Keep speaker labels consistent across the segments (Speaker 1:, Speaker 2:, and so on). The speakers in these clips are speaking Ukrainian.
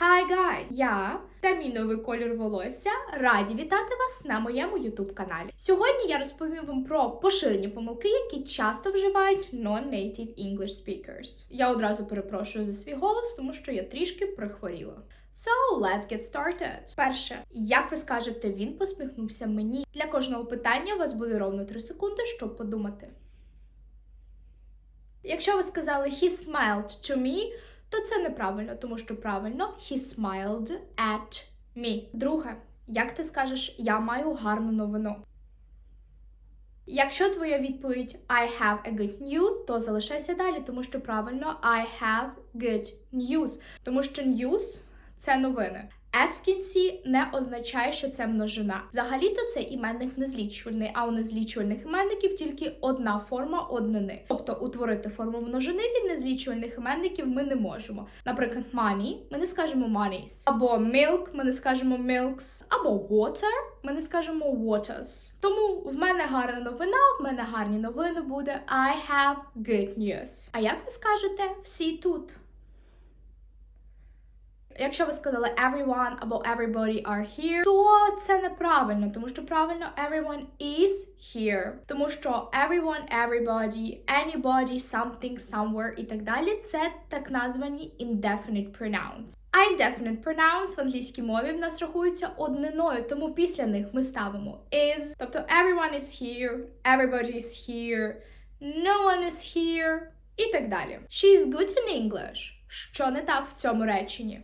Speaker 1: Hi guys! Я та мій новий колір волосся раді вітати вас на моєму YouTube каналі. Сьогодні я розповім вам про поширені помилки, які часто вживають non-native English speakers. Я одразу перепрошую за свій голос, тому що я трішки прихворіла. So, let's get started. Перше, як ви скажете, він посміхнувся мені. Для кожного питання у вас буде ровно 3 секунди, щоб подумати. Якщо ви сказали he smiled to me, то це неправильно, тому що правильно he smiled at me. Друге, як ти скажеш я маю гарну новину? Якщо твоя відповідь I have a good news, то залишайся далі, тому що правильно I have good news. Тому що news – це новини. S в кінці не означає, що це множина. Взагалі-то це іменник незлічувальний, а у незлічувальних іменників тільки одна форма однини. Тобто утворити форму множини від незлічувальних іменників ми не можемо. Наприклад, money ми не скажемо monies, або milk ми не скажемо milks, або water ми не скажемо waters. Тому в мене гарна новина, в мене гарні новини буде I have good news. А як ви скажете всі тут? Якщо ви сказали everyone або everybody are here, то це неправильно, тому що правильно everyone is here. Тому що everyone, everybody, anybody, something, somewhere і так далі це так названі indefinite pronouns. Indefinite pronouns в англійській мові в нас рахуються одниною, тому після них ми ставимо is, тобто everyone is here, everybody is here, no one is here і так далі. She is good in English. Що не так в цьому реченні?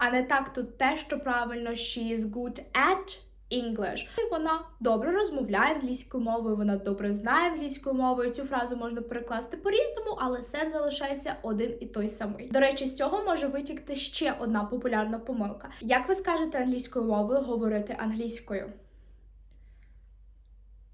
Speaker 1: А не так тут те, що правильно she is good at English. Вона добре розмовляє англійською мовою, вона добре знає англійською мовою. Цю фразу можна перекласти по-різному, але сет залишається один і той самий. До речі, з цього може витікти ще одна популярна помилка. Як ви скажете англійською мовою говорити англійською?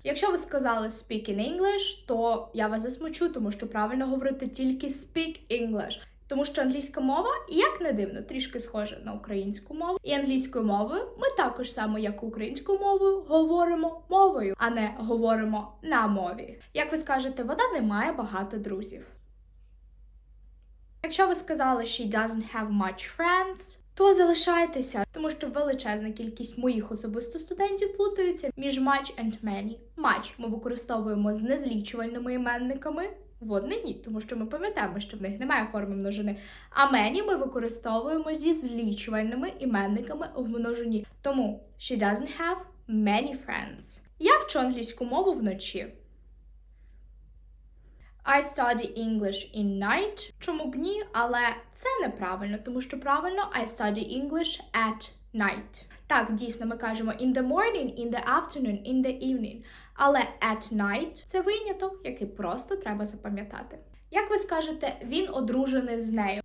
Speaker 1: Якщо ви сказали speak in English, то я вас засмучу, тому що правильно говорити тільки speak English. Тому що англійська мова, як не дивно, трішки схожа на українську мову. І англійською мовою ми також само, як українською мовою, говоримо мовою, а не говоримо на мові. Як ви скажете, вона не має багато друзів. Якщо ви сказали she doesn't have much friends, то залишайтеся, тому що величезна кількість моїх особисто студентів плутаються між much and many. Much ми використовуємо з незлічувальними іменниками в однині, тому що ми пам'ятаємо, що в них немає форми множини. А many ми використовуємо зі злічувальними іменниками в множині. Тому she doesn't have many friends. Я вчу англійську мову вночі. I study English in night. Чому б ні? Але це неправильно, тому що правильно I study English at night. Так, дійсно, ми кажемо in the morning, in the afternoon, in the evening. Але at night це виняток, який просто треба запам'ятати. Як ви скажете, він одружений з нею?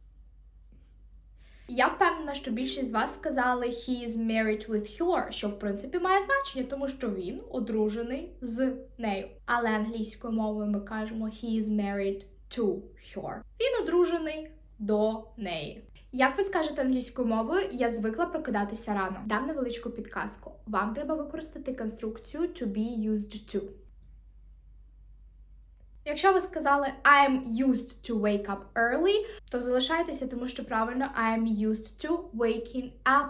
Speaker 1: Я впевнена, що більшість з вас сказали he is married with her, що в принципі має значення, тому що він одружений з нею. Але англійською мовою ми кажемо he is married to her. Він одружений до неї. Як ви скажете англійською мовою, я звикла прокидатися рано. Дам невеличку підказку. Вам треба використати конструкцію to be used to. Якщо ви сказали I'm used to wake up early, то залишайтеся, тому що правильно I'm used to waking up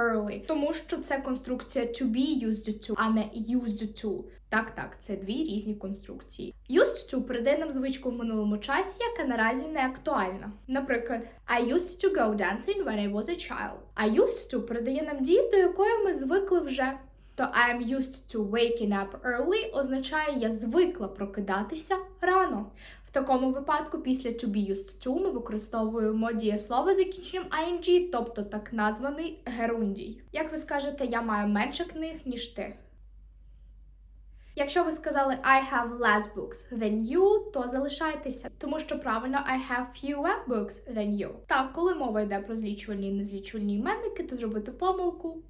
Speaker 1: early. Тому що це конструкція to be used to, а не used to. Так, так, це дві різні конструкції. Used to передає нам звичку в минулому часі, яка наразі не актуальна. Наприклад, I used to go dancing when I was a child. I used to передає нам дію, до якої ми звикли вже. То I'm used to waking up early означає я звикла прокидатися рано. В такому випадку після to be used to ми використовуємо дієслово закінченням ing, тобто так названий герундій. Як ви скажете, я маю менше книг, ніж ти. Якщо ви сказали I have less books than you, то залишайтеся, тому що правильно I have fewer books than you. Так, коли мова йде про злічувальні і незлічувальні іменники, то зробити помилку.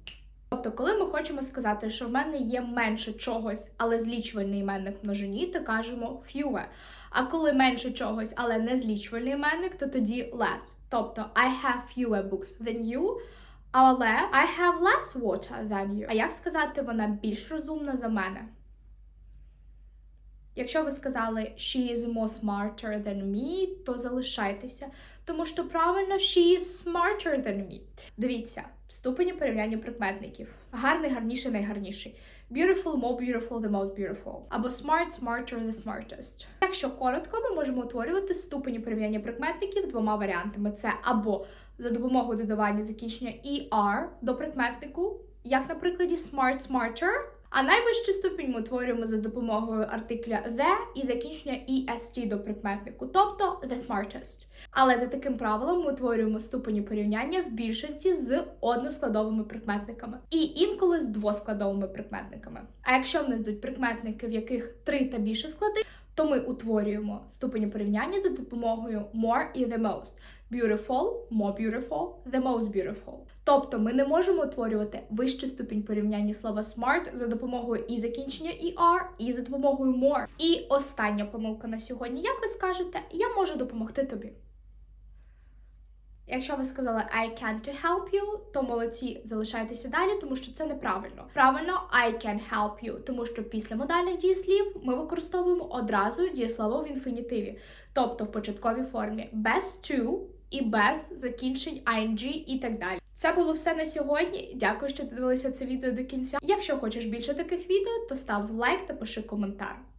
Speaker 1: Тобто, коли ми хочемо сказати, що в мене є менше чогось, але злічувальний іменник в множині, то кажемо fewer. А коли менше чогось, але не злічувальний іменник, то тоді less. Тобто I have fewer books than you, але I have less water than you. А як сказати, вона більш розумна за мене? Якщо ви сказали she is more smarter than me, то залишайтеся, тому що правильно she is smarter than me. Дивіться, ступені порівняння прикметників. Гарний, гарніший, найгарніший. Beautiful, more beautiful, the most beautiful. Або smart, smarter, the smartest. Якщо коротко, ми можемо утворювати ступені порівняння прикметників двома варіантами: це або за допомогою додавання закінчення er до прикметнику, як на прикладі smart, smarter. А найвищий ступінь ми утворюємо за допомогою артикля the і закінчення est до прикметнику, тобто the smartest. Але за таким правилом ми утворюємо ступені порівняння в більшості з односкладовими прикметниками і інколи з двоскладовими прикметниками. А якщо в нас йдуть прикметники, в яких три та більше склади, то ми утворюємо ступені порівняння за допомогою more і the most. Beautiful, more beautiful, the most beautiful. Тобто ми не можемо утворювати вищий ступінь порівняння слова smart за допомогою і закінчення er, і за допомогою more. І остання помилка на сьогодні. Як ви скажете, я можу допомогти тобі. Якщо ви сказали I can to help you, то молодці, залишайтеся далі, тому що це неправильно. Правильно I can help you, тому що після модальних дієслів ми використовуємо одразу дієслово в інфінітиві, тобто в початковій формі без to і без закінчень ing і так далі. Це було все на сьогодні. Дякую, що дивилися це відео до кінця. Якщо хочеш більше таких відео, то став лайк та пиши коментар.